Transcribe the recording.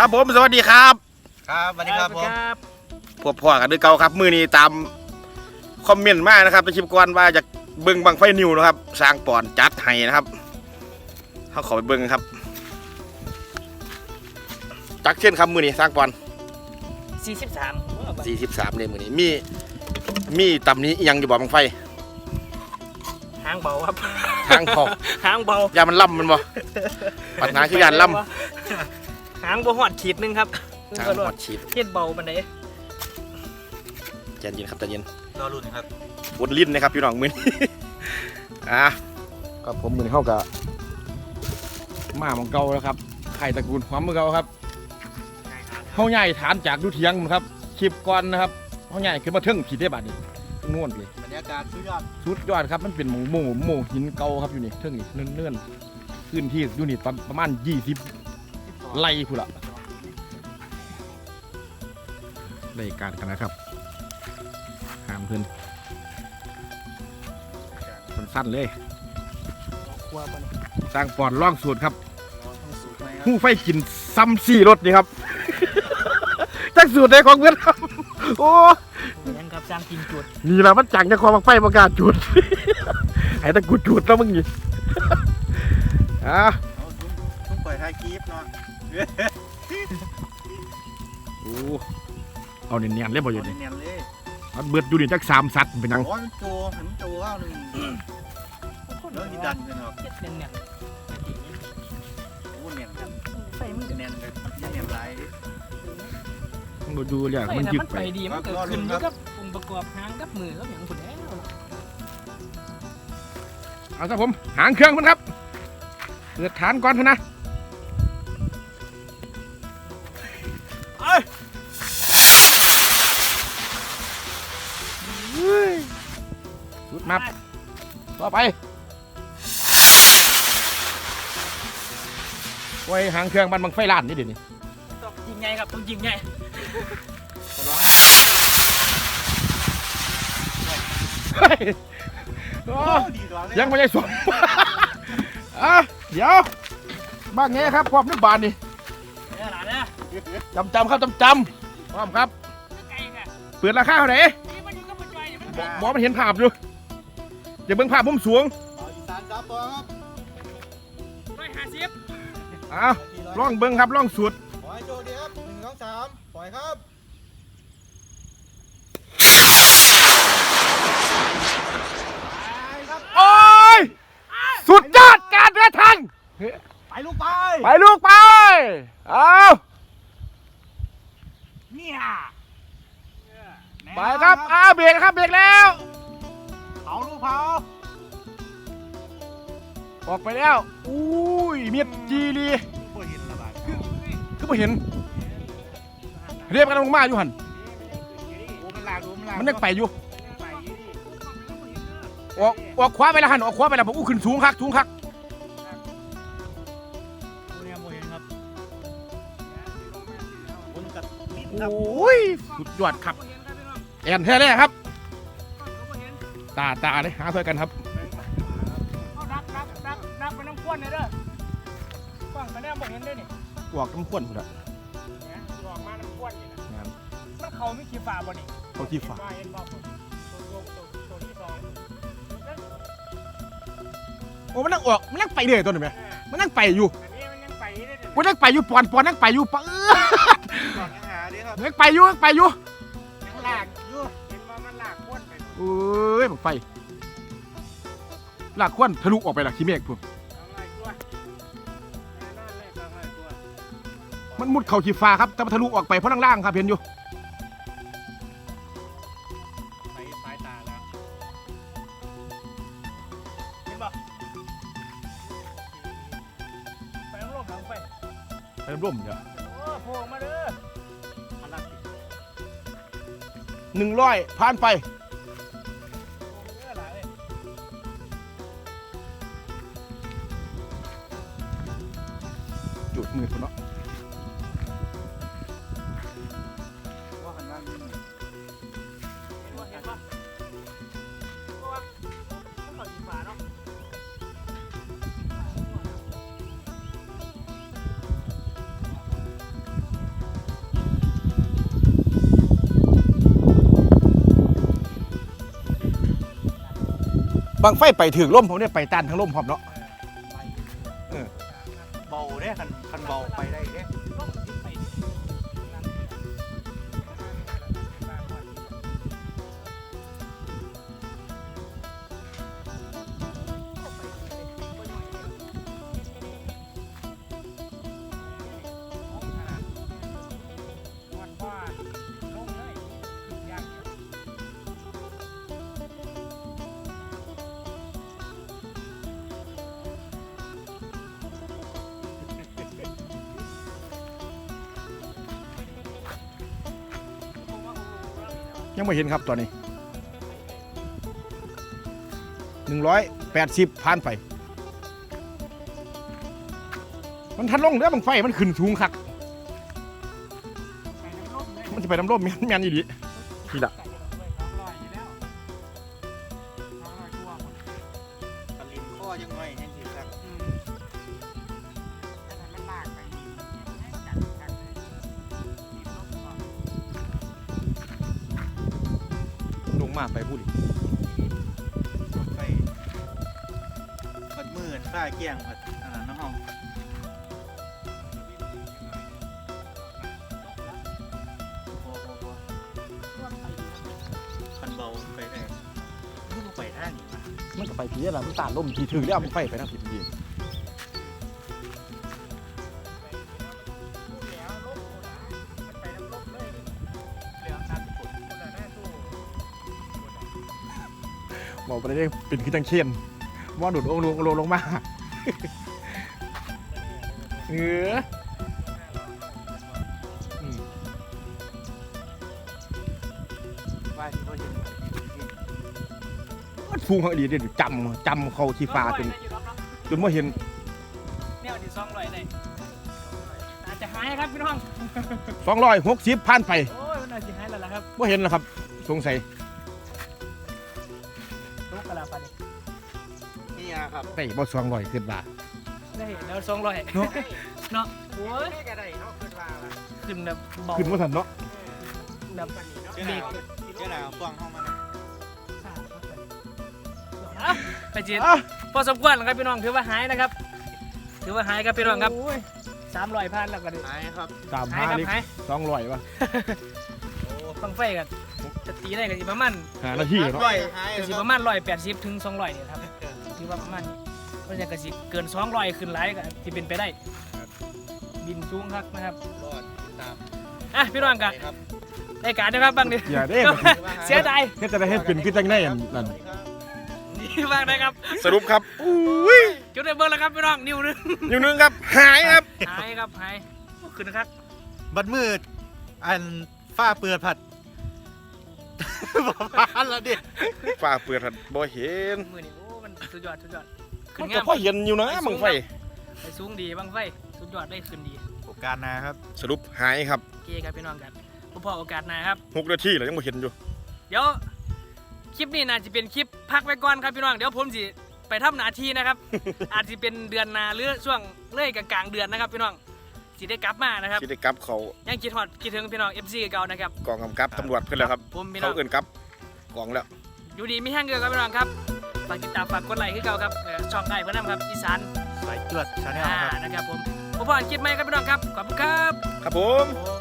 ครับผมสวัสดีครับครับสวัสดีครับผมครับพวกพ่อกันด้วยเก่าครับ มือนี้ตามคอมเมนต์มานะครับในคลิปก่อนว่าจะเบิ้งบังไฟนิวนะครับ สร้างปอนจัดให้นะครับเขาขอไปเบิ้งครับ จักเช่นครับมือนี้สร้างปอน43 43เลยมือนี้มีมีตำนี้อิหยังอยู่บ่บังไฟหางเบาครับทางขอบหางเบายามันล่ำมันบ่ปัญหาคือยานล่หางบ่หอดขีดหนึงครับำทางหอดฉีดเฮ็ดเบาปานใดใจเย็นครับใจเย็นรอรุ่นครับบนลิ้นนะครับพี่น้องมือนี้ อะก็ผมมือนี้เข้ากับมาของเก่าแล้วครับไข่ตระกูลความมือเก่าครับเขาใหญ่ฐานจากดูเทียงนะครับคลิปก่อนนะครับเขาใหญ่ขึ้นมาเทิงผีได้บาดนี้นวลเลยบรรยากาศสุดยอดสุดยอดครับมันเป็นหมูหมูหมูหินเก่าครับอยู่นี่เทิงนี่เนื่อนๆพื้นที่อยู่นี่ประประมาณ 20 ไร่พูนละได้การกันนะครับหามเพื่อนมันสั้นเลยครัวปานสร้างปอดล่องสูตรครับต้องสูตรไหมครับผู้ไฟกินซ้ำสี่รถนี่ครับจักสูตรใดของเพื่อนครับ โอ้ยังครับสร้างกินจุดนี่แหละมันจังจะความไฟประกล้าศจุดไอ้ตะกูจุดแล้วมึงนี่อะเอาซุ้มซุ้มเปิดไทยกีฟเนาะ โอ้เอาเนียนๆเลยบ่อยู่เอานี่เนียนๆเลยมันเบิดอยู่นี่จักสามสัตว์เป็นหยังโอ้ยมันโจเห็นมันโจเข้าหนึ่งแล้วที่ดันกันครับเฮ็ดเป็นเนี่ยโอ้เนียนครับไฟมันเนียนกันเนียนไรมันบ่ดูเลยอะไฟมันน่ะยึกมันไปไปดีมันเกิดรอลุ้ขึ้นนอครัยู่บกับองค์ประกอบหางกับมือกับหยังพุ่นแล้วเอาครับผมหางเครื่องมันครับเปิดฐานก่อนเถอะนะ สุดมับต่อไปไว้หางเครื่องมันบังไฟล้านนี่เดี๋ยวนี้ต้องยิงใหญ่ครับต้องยิงใหญ่เฮ้ยโอ้โอ้ดีกว่าเลยยังไม่ได้สวมอะเดี๋ยวบ้างไงครับความนึกบานนี่เด้อหลานเด้อจำจำๆครับจำจำๆพร้อมครับไกลค่ะเปิดราคาเท่าไหร่นี่มันอยู่กับมันจอยอยู่มันบอกบอกมันเห็นภาพอยู่ เดี๋ยวเบิ่งภาพมุมสูงเอาอีสานซับตัวครับ150อ้าวลองเบิ่งครับลองสูตรขอให้โชคดีครับหนึ่งสองสามปล่อยครับไปครับโอ้ยสุดยอดการเดินทางไปลูกไปไปลูกไปเอาเนี่ยไปครับอ้าวเบรกครับเบรกแล้ว เผาลูกเผาออกไปแล้ว อุ้ยเมียดจีรีโอ้ยเห็นระบาดคือไม่เห็น เรียบกันลงมาอยู่หันโอ้มันลากดูมันลากมันยังไปอยู่ ไปอยู่ดิออกออกขวาไปแล้วหันออกขวาไปแล้วผมอู้ขึ้นสูงคักสูงคักเนี่ยโมเห็นครับคนกับลิ้นโอครับ้ยสุดยอดครับแอนแท้เลยครับ ตาตาเลยหาเพื่อกันครับเอาดักดักดักดักไปน้ำข้นเลยเด้อฟังมาแน่บ่เห็นได้นี่ออกน้ำข้นหมดอะนะออกมาน้ำข้นนี่นะงานมันเขาไม่ขี้ฝ่าบ่นี่เขาที่ฝาว่าเห็นบ่พุ่นตัวตัวตัวตัวที่สองโอ้มันนั่งออกมันนั่งไปเลยตัวนี้ไหมอ่ามันนั่งไปอยู่อันนี้มันยังไปได้เลยมันนั่งไปอยู่ปอนปอนนั่งไปอยู่ปะเออก่อนยังหาดิครับนั่งไปอยู่นั่งไปอยู่ ข้นไปเอ้ยมันไฟลากควันทะลุออกไปละขี้เมฆพุ่นเอาไล่ตัวแน่นอนเลยเอาไล่ตัวมันมุดเข่าขี้ฟ้าครับแต่มันทะลุออกไปเพราะล่างๆครับเห็นอยู่ไปสายตาแล้วเห็นบ่ไปน้ำลมหลังไปไปร่มเดี๋ยวโอ้โผล่มาเด้ออันนั้นสิหนึ่งร้อยผ่านไป บางไฟไปถึงล่มผมเนี่ยไปต้านทั้งล่มพร้อมเนาะเออเบาเด้คันคันเบาไปได้เด้ ยังไม่เห็นครับตอนนี้หนึ่งร้อยแปดสิบผ่านไป มันทันลงเด้อบางไฟมันขึ้นสูงคัก มันจะไปน้ำร่มแม่นแม่นอีดีนี่ละ มาไปพูดอีกไปผัดมือนฝ้าเกี้ยงผัดอันนั้นน้องห้องโอ้โหคันเบาไปได้ลูกไปท่างนี่วะมันก็ไปผีอะไรมันตานล่มทีถึงแล้วมันไฟไปทางผิด ไปได้เป็นคือจังเชียนว่าดูดโองลงลงลงมาเอออืมว่าที่เขาเห็นฟูงเขาดีเด่นจำจำเขาชีฟ้าจนจนว่าเห็นเนี่ยวันที่สองร้อยได้อาจจะหายครับพี่น้องสองร้อยหกสิบผ่านไปโอ้ยมันอาจจะหายแล้วล่ะครับว่าเห็นแล้วครับ สงสัย ครับ ได้บ่สองร้อยขึ้นมาได้แล้วสองร้อยเนาะเนาะโอ้ยก็ได้เขาขึ้นว่าขึ้นแบบเบาขึ้นว่าทันเนาะแบบเจ้าหนาวเจ้าหนาวฟังห้องมันอะไปจีนอะพอสมควรแล้วครับพี่น้องถือว่าหายนะครับ ถือว่าหายครับพี่น้องครับสามร้อยพันแล้วก็ดิหายครับตามหายหาครับลิหายสองร้อยวะต้องไฟกันจะตีได้กันอีกประมาณหาหน้าที่เนาะร้อยหายกระสิคปรับระมาณร้อยแปดสิบถึงสองร้อยเนี่ยครับ ถือว่าประมาณนี้เพราะฉะนั้นกระสิเกินสองร้อยขึ้นหลายก็ที่เป็นไปได้บินสูงครับนะครับรอดติดตามอะพี่น้องกันครับได้การนะครับบางดิอย่าเด้เสียดายก็จะได้ให้เป็นขึ้นจังได้อันนั่นนี่บ้างนะครับสรุปครับอุ้ยจุดได้เบอร์แล้วครับพี่น้องนิ้วนึงอยู่นึงครับ หายครับ หายครับหายโอ้ขึ้นนะครับบัดมืด อันฝ้าเปือดผัดประมาณละดิ ฝ่าเปิดหัดบ่เห็น มือนี่โอ้มัน สุดยอดสุดยอดขึ้มันนงาก็มพอเห็นอยู่นะมึงไฟ ไปสูงดีบางไฟสุดยอดได้ขึ้นดี โอกาสนะครับ สรุปหายครับโอเคครับพี่น้องกันพบพอโอกาสหน้าครับ หกนาทีแล้วยังบ่เห็นอยู่ เดี๋ยวคลิปนี้น่าจะเป็นคลิปพักไว้ก่อนครับพี่น้อง เดี๋ยวผมสิไปทำหน้าที่นะครับ อาจจะเป็นเดือนหนาหรือช่วงเลื่อยกลางๆเดือนนะครับพี่น้องสิได้กลับมานะครับ ที่ได้กลับเขายังคิดฮอดคิดถึงพี่น้อง FC เก่านะครับ กองกำกับตำรวจเพิ่นแล้วครับ ผมพี่น้เขาองเอิ้นกลับกองแล้ว อยู่ดีไม่แห้งเกินครับพี่น้องครับ ฝากติดตามฝากกดไลค์ให้เก่าครับเอ่อช่องได้เพื่อนนำครับอีสานสายจวดชาแนลอ่าครับนะครับผมผมพอคลิปใหม่ครับพี่น้องครับขอบคุณครับ ครับผมโอ้